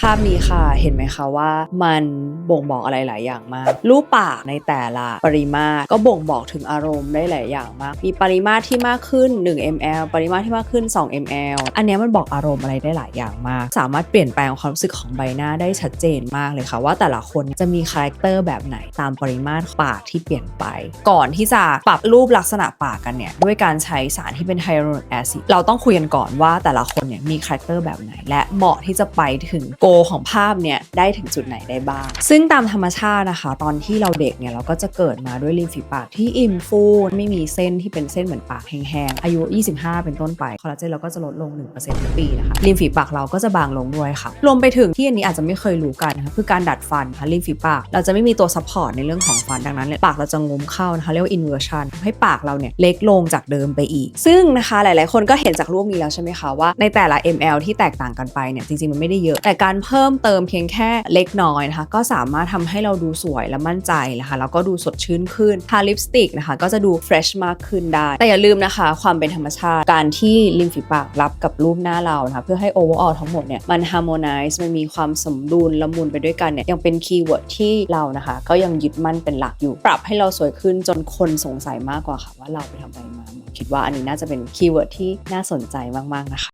ภาพนี้ค่ะ เห็นไหมคะว่ามันบ่งบอกอะไรหลายอย่างมาก รูปปากในแต่ละปริมาตรก็บ่งบอกถึงอารมณ์ได้หลายอย่างมาก มีปริมาตรที่มากขึ้น 1 ml ปริมาตรที่มากขึ้น 2 ml อันเนี้ยมันบอกอารมณ์อะไรได้หลายอย่างมาก สามารถเปลี่ยนแปลงความรู้สึกของใบหน้าได้ชัดเจนมากเลยค่ะ ว่าแต่ละคนจะมีคาแรคเตอร์แบบไหนตามปริมาตรปากที่เปลี่ยนไป ก่อนที่จะปรับรูปลักษณะปากกันเนี่ยด้วยการใช้สารที่เป็นไฮยาลูรอนิกแอซิดเราต้องคุยกันก่อนว่าแต่ละคนเนี่ยมีคาแรคเตอร์แบบไหน และเหมาะที่จะไปถึงโกของภาพเนี่ยได้ถึงจุดไหนได้บ้าง ซึ่งตามธรรมชาตินะคะ ตอนที่เราเด็กเนี่ยเราก็จะเกิดมาด้วยริมฝีปากที่อิ่มฟูไม่มีเส้นที่เป็นเส้นเหมือนปากแห้งๆอายุ 25 เป็นต้นไปคอลลาเจนเราก็จะลดลง 1%ทุกปีนะคะริมฝีปากเราก็จะบางลงด้วยค่ะรวมไปถึงที่อันนี้อาจจะไม่เคยรู้กันนะคะคือการดัดฟันค่ะริมฝีปาก เราจะไม่มีตัวซัพพอร์ตในเรื่องของฟันดังนั้นเนี่ยปากเราจะงุ้มเข้านะคะเรียกว่า inversion ให้ปากเราเนี่ยเล็กลงจากเดิมไปอีก ซึ่งนะคะหลาย ๆ คนก็เห็นจากรูปนี้แล้วใช่ไหมคะว่าในแต่ละ ml ที่แตกต่างกันไปเนี่ยจริงๆมันไม่ได้เยอะแต่การเพิ่มเติมเพียงแค่เล็กน้อยนะคะ ก็สามารถทำให้เราดูสวยและมั่นใจนะคะแล้วก็ดูสดชื่นขึ้นทาลิปสติกนะคะก็จะดูเฟรชมากขึ้นได้ แต่อย่าลืมนะคะ ความเป็นธรรมชาติการที่ริมฝีปากรับกับรูปหน้าเรานะคะเพื่อให้ overall ทั้งหมดเนี่ยมัน harmonize มันมีความสมดุลละมุนไปด้วยกันเนี่ยยังเป็นคีย์เวิร์ดที่เรานะคะ ก็ยังยึดมั่นเป็นหลักอยู่ ปรับให้เราสวยขึ้นจนคนสงสัยมากกว่าค่ะ ว่าเราไปทำอะไรมาคิดว่าอันนี้น่าจะเป็นคีย์เวิร์ดที่น่าสนใจมาก ๆ นะคะ